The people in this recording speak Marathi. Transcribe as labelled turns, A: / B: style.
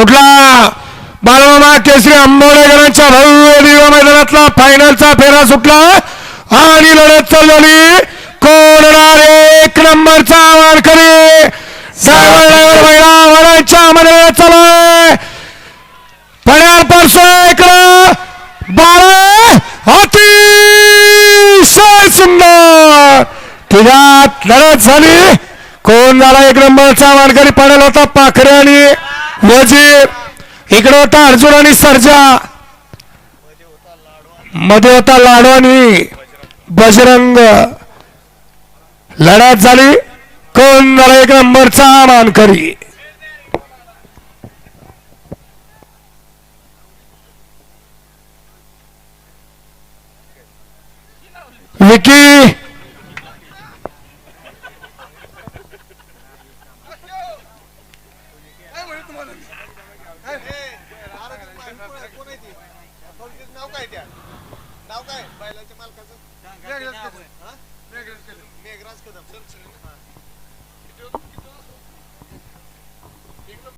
A: सुटला. बालमामा केसरी आंबोडेकरांच्या भव्य दिव्य मैदानातला फायनलचा फेरा सुटला. आणि लढत चालू झाली एक नंबरचा वारकरी ड्रायव्हर ड्रायव्हर महिला वडांच्या मध्ये चालू आहे. पड्यार परसो इकडं बारा अतिशय सुंदर. तुझ्यात लढत झाली. कोण झाला एक नंबरचा वारकरी पडेल होता पाखरे आणि वजीर इकडे होता अर्जुन आणि सर्जा. मध्ये होता लाडू आणि बजरंग. लढत झाली. कोण झाला एक नंबरचा मानकरी? विकी
B: नाव काय त्या? नाव काय? बैलाच्या मालकाचं? मेघराज कदम.